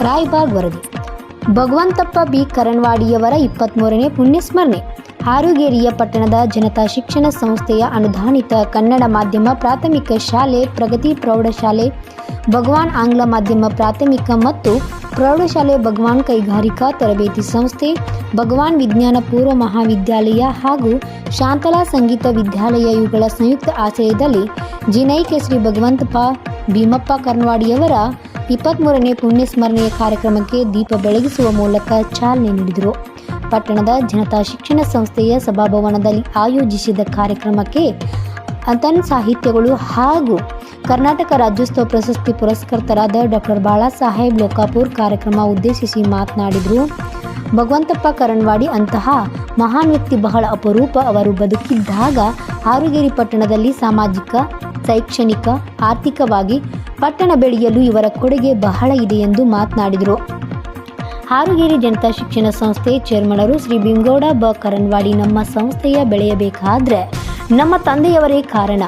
ರಾಯಬಾಗ್ ವರದಿ. ಭಗವಂತಪ್ಪ ಬಿ. ಕರಣ್ವಾಡಿಯವರ ಇಪ್ಪತ್ತ್ಮೂರನೇ ಪುಣ್ಯಸ್ಮರಣೆ. ಆರುಗೇರಿಯ ಪಟ್ಟಣದ ಜನತಾ ಶಿಕ್ಷಣ ಸಂಸ್ಥೆಯ ಅನುದಾನಿತ ಕನ್ನಡ ಮಾಧ್ಯಮ ಪ್ರಾಥಮಿಕ ಶಾಲೆ, ಪ್ರಗತಿ ಪ್ರೌಢಶಾಲೆ, ಭಗವಾನ್ ಆಂಗ್ಲ ಮಾಧ್ಯಮ ಪ್ರಾಥಮಿಕ ಮತ್ತು ಪ್ರೌಢಶಾಲೆ ಭಗವಾನ್ ಕೈಗಾರಿಕಾ ತರಬೇತಿ ಸಂಸ್ಥೆ, ಭಗವಾನ್ ವಿಜ್ಞಾನ ಪೂರ್ವ ಮಹಾವಿದ್ಯಾಲಯ ಹಾಗೂ ಶಾಂತಲಾ ಸಂಗೀತ ವಿದ್ಯಾಲಯ ಇವುಗಳ ಸಂಯುಕ್ತ ಆಶ್ರಯದಲ್ಲಿ ಜಿನೈಕೆ ಶ್ರೀ ಭಗವಂತಪ್ಪ ಭೀಮಪ್ಪ ಕರ್ನವಾಡಿಯವರ ಇಪ್ಪತ್ತ್ಮೂರನೇ ಪುಣ್ಯಸ್ಮರಣೆಯ ಕಾರ್ಯಕ್ರಮಕ್ಕೆ ದೀಪ ಬೆಳಗಿಸುವ ಮೂಲಕ ಚಾಲನೆ ನೀಡಿದರು. ಪಟ್ಟಣದ ಜನತಾ ಶಿಕ್ಷಣ ಸಂಸ್ಥೆಯ ಸಭಾಭವನದಲ್ಲಿ ಆಯೋಜಿಸಿದ ಕಾರ್ಯಕ್ರಮಕ್ಕೆ ಅಂತನ್ ಸಾಹಿತ್ಯಗಳು ಹಾಗೂ ಕರ್ನಾಟಕ ರಾಜ್ಯೋತ್ಸವ ಪ್ರಶಸ್ತಿ ಪುರಸ್ಕೃತರಾದ ಡಾಕ್ಟರ್ ಬಾಳಾಸಾಹೇಬ್ ಲೋಕಾಪುರ್ ಕಾರ್ಯಕ್ರಮ ಉದ್ದೇಶಿಸಿ ಮಾತನಾಡಿದರು. ಭಗವಂತಪ್ಪ ಕರಣ್ವಾಡಿ ಅಂತಹ ಮಹಾನ್ ವ್ಯಕ್ತಿ ಬಹಳ ಅಪರೂಪ. ಅವರು ಬದುಕಿದ್ದಾಗ ಆರುಗೇರಿ ಪಟ್ಟಣದಲ್ಲಿ ಸಾಮಾಜಿಕ, ಶೈಕ್ಷಣಿಕ, ಆರ್ಥಿಕವಾಗಿ ಪಟ್ಟಣ ಬೆಳೆಯಲು ಇವರ ಕೊಡುಗೆ ಬಹಳ ಇದೆ ಎಂದು ಮಾತನಾಡಿದರು. ಹಾರುಗೇರಿ ಜನತಾ ಶಿಕ್ಷಣ ಸಂಸ್ಥೆ ಚೇರ್ಮನರು ಶ್ರೀ ಬಿಂಗೌಡ ಬ ಕರನ್ವಾಡಿ ನಮ್ಮ ಸಂಸ್ಥೆಯ ಬೆಳೆಯಬೇಕಾದ್ರೆ ನಮ್ಮ ತಂದೆಯವರೇ ಕಾರಣ.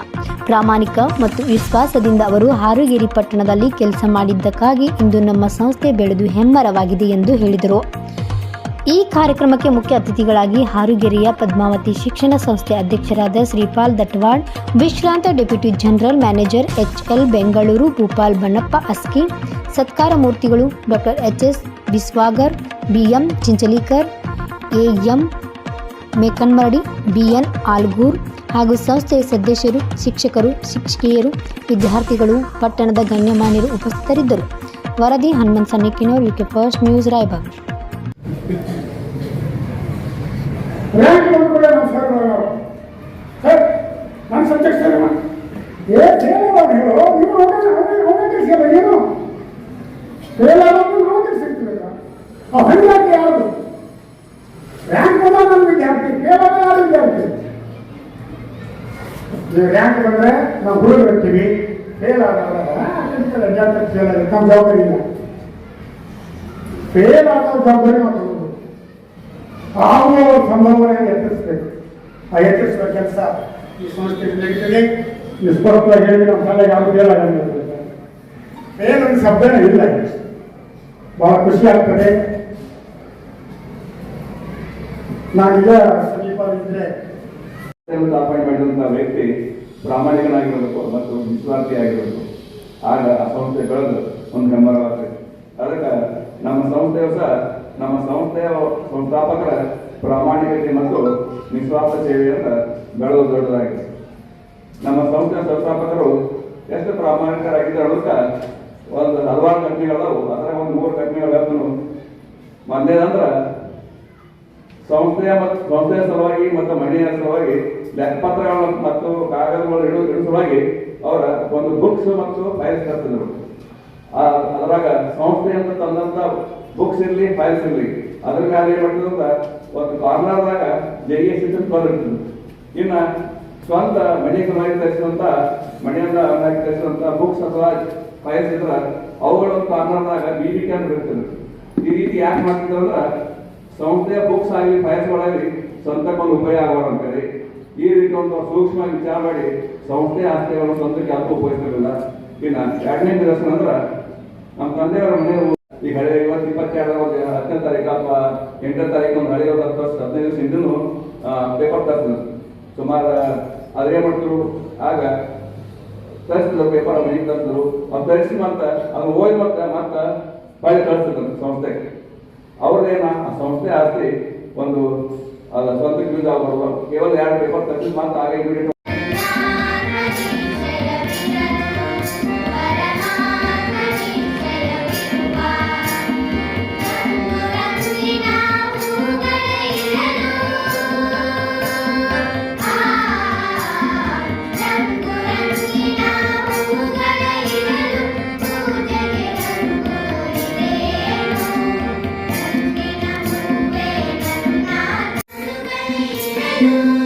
ಪ್ರಾಮಾಣಿಕ ಮತ್ತು ವಿಶ್ವಾಸದಿಂದ ಅವರು ಹಾರುಗೇರಿ ಪಟ್ಟಣದಲ್ಲಿ ಕೆಲಸ ಮಾಡಿದ್ದಕ್ಕಾಗಿ ಇಂದು ನಮ್ಮ ಸಂಸ್ಥೆ ಬೆಳೆದು ಹೆಮ್ಮರವಾಗಿದೆ ಎಂದು ಹೇಳಿದರು. ಈ ಕಾರ್ಯಕ್ರಮಕ್ಕೆ ಮುಖ್ಯ ಅತಿಥಿಗಳಾಗಿ ಹಾರುಗೆರೆಯ ಪದ್ಮಾವತಿ ಶಿಕ್ಷಣ ಸಂಸ್ಥೆ ಅಧ್ಯಕ್ಷರಾದ ಶ್ರೀಪಾಲ್ ದಟ್ವಾಳ್, ವಿಶ್ರಾಂತ deputy general manager H L Bengaluru, Bhupal Bannappa Aski, ಸತ್ಕಾರ ಮೂರ್ತಿಗಳು doctor H S Biswagar, BM Chinchalikar, AM Mekanmaradi, BN Algur ಹಾಗೂ ಸಂಸ್ಥೆಯ ಸದಸ್ಯರು, ಶಿಕ್ಷಕರು, ಶಿಕ್ಷಕಿಯರು, ವಿದ್ಯಾರ್ಥಿಗಳು, ಪಟ್ಟಣದ ಗಣ್ಯಮಾನ್ಯರು ಉಪಸ್ಥಿತರಿದ್ದರು. ವರದಿ Hanumant Sannikinor, UK first news, Raybag. Rank ಕೂಡ ಮಾಡೋರು ಸರ್ ನನ್ನ ಸಬ್ಜೆಕ್ಟ್ ಸರ್ ಏ ಫೇಲ್ ಆಗೋದು ನೀವು ಅವನೇ ಕೆಲಸ ಏನು? ಫೇಲ್ ಆಗೋದು ಕೆಲಸ ಆ ಹಣ್ಣಾಗಿ ಯಾವುದು ರ್ಯಾಂಕ್ ಅದ ನನ್ನ ವಿದ್ಯಾರ್ಥಿ ಫೇಲ್ ಆದ ಯಾರು ವಿದ್ಯಾರ್ಥಿ. ನೀವು ರ್ಯಾಂಕ್ ಬಂದರೆ ನಾವು ಹುಡುಗ ಇರ್ತೀವಿ. ಫೇಲ್ ಆಗಲ್ಲ ಫೇಲ್ ಆಗುತ್ತೆ ನಮ್ಮ ಜವಾಬ್ದಾರಿ ಇಲ್ಲ. ಫೇಲ್ ಆಗೋ ಜವಾಬ್ದಾರಿ ಆಗುವ ಸಂಭಾವನೆ ಎತ್ತಿಸ್ಬೇಕು ಆ ಎತ್ತಿಸುವ ಕೆಲಸ ಈ ಸಂಸ್ಥೆ ನಡೀತದೆ ಹೇಳಿ ನಮ್ಮ ಕಾಲ ಯಾವುದು ಏನೊಂದು ಶಬ್ದನೇ ಇಲ್ಲ. ಬಹಳ ಖುಷಿ ಆಗ್ತದೆ. ನಾನೀಗ ಸಮೀಪ ಇದ್ರೆ ಅಪಾಯಿಂಟ್ಮೆಂಟ್ ಮಾಡಿದಂತಹ ವ್ಯಕ್ತಿ ಪ್ರಾಮಾಣಿಕನಾಗಿರಬೇಕು ಮತ್ತು ನಿಸ್ವಾರ್ಥಿಯಾಗಿರಬೇಕು ಆಗ ಆ ಸಂಸ್ಥೆ ಬೆಳೆದು ಒಂದು ಹೆಮ್ಮರವಾಗ್ತದೆ. ಅದಕ್ಕೆ ನಮ್ಮ ಸಂಸ್ಥೆಯು ಸಹ ನಮ್ಮ ಸಂಸ್ಥೆಯ ಸಂಸ್ಥಾಪಕರ ಪ್ರಾಮಾಣಿಕತೆ ಮತ್ತು ನಿಸ್ವಾರ್ಥ ಸೇವೆಯಿಂದ ಬೆಳೆದು ದೊಡ್ಡದಾಗಿದೆ. ನಮ್ಮ ಸಂಸ್ಥೆಯ ಸಂಸ್ಥಾಪಕರು ಎಷ್ಟು ಪ್ರಾಮಾಣಿಕರಾಗಿದ್ದ ಅಂತ ಒಂದು ಹಲವಾರು ಘಟನೆಗಳವು ಅದರ ಒಂದು ಮೂರು ಘಟನೆಗಳು ಮೊದಲೇದಂದ್ರೆ ಸಂಸ್ಥೆಯ ಮತ್ತು ಸಂಸ್ಥೆಯ ಸಲುವಾಗಿ ಮತ್ತು ಮನೆಯ ಸಲುವಾಗಿ ಲೆಕ್ಕಪತ್ರಗಳು ಮತ್ತು ಕಾಗದಗಳು ಇಡುವ ಇಡು ಸಲುವಾಗಿ ಅವರ ಒಂದು ಬುಕ್ಸ್ ಮತ್ತು ಫೈಲ್ಸ್ ತರ್ತಿದ್ರು ಅದ್ರಾಗ ಸಂಸ್ಥೆ ಅಂತ ತಂದಂತ ಬುಕ್ಸ್ ಇರಲಿ ಫೈಲ್ಸ್ ಇರಲಿ. ಅದ್ರ ಮೇಲೆ ಏನ್ ಮಾಡ್ತಿದ್ರು ಒಂದು ಕಾರ್ನರ್ದಾಗ ಜೆ ಎಸ್ ಸಿ ಬಂದಿರ್ತದೆ ಇನ್ನ ಸ್ವಂತ ಮನೆ ಕಲಾಗಿ ತರಿಸಿದಂತ ಮನೆಯನ್ನ ಅವನಾಗಿ ತರಿಸಿದಂತ ಬುಕ್ಸ್ ಅಥವಾ ಫೈಲ್ಸ್ ಇದ್ರ, ಅವುಗಳ ಒಂದು ಕಾರ್ನರ್ದಾಗ ಬಿ ಬಿ ಕ್ಯಾನ್ ಇರ್ತದೆ ಈ ರೀತಿ ಯಾಕೆ ಮಾಡ್ತಿದ್ರು ಸಂಸ್ಥೆಯ ಬುಕ್ಸ್ ಆಗಲಿ ಫೈಲ್ಸ್ಗಳಾಗಲಿ ಸ್ವಂತಕ್ಕೆ ಒಂದು ಉಪಯೋಗ ಆಗೋಣ ಅಂತೇಳಿ ಈ ರೀತಿ ಒಂದು ಸೂಕ್ಷ್ಮ ವಿಚಾರ ಮಾಡಿ, ಸಂಸ್ಥೆ ಆಸ್ತಿಗಳನ್ನು ಸ್ವಂತಕ್ಕೆ ಯಾರು ಉಪಯೋಗಿಸಿರಲಿಲ್ಲ ಇನ್ನು ಎರಡನೇ ದಿವಸ ಅಂದ್ರೆ ನಮ್ಮ ತಂದೆಯವರ ಮನೆ ಈಗ ಹಳೆ ಇವತ್ತು ಇಪ್ಪತ್ತೆರಡು ಒಂದು ಹತ್ತನೇ ತಾರೀಕು ಅಥವಾ ಎಂಟನೇ ತಾರೀಕು ಒಂದು ಹಳೆ ಒಂದು ಹತ್ತು ವರ್ಷ, ಹದಿನೈದು ದಿವಸ ಹಿಂದೂ ಪೇಪರ್ ತರ್ತದೆ ಸುಮಾರು ಅದೇ ಮಾಡ್ತರು ಆಗ ತರಿಸಿದ್ರು ಪೇಪರ್ ಮನೆಗೆ ತರ್ತಿದ್ರು ಅವ್ರು ತರಿಸಿ ಮತ್ತೆ ಅದನ್ನ ಓದಿ ಮತ್ತೆ ಮತ್ತೆ ಹೊಳ್ಳಿ ಕಳಿಸ್ತಿದ್ರು ಸಂಸ್ಥೆಗೆ ಅವ್ರದ್ದೇನ ಆ ಸಂಸ್ಥೆ ಆಸ್ತಿ ಒಂದು ಸ್ವಂತಕ್ಕೆ ಯೂಸ್ ಆಗ್ಬಾರ್ದು ಕೇವಲ ಎರಡು ಪೇಪರ್ ತರಿಸಿ ಮತ್ತೆ ಆಗ ಇಮಿಡಿಯೇಟ್ you.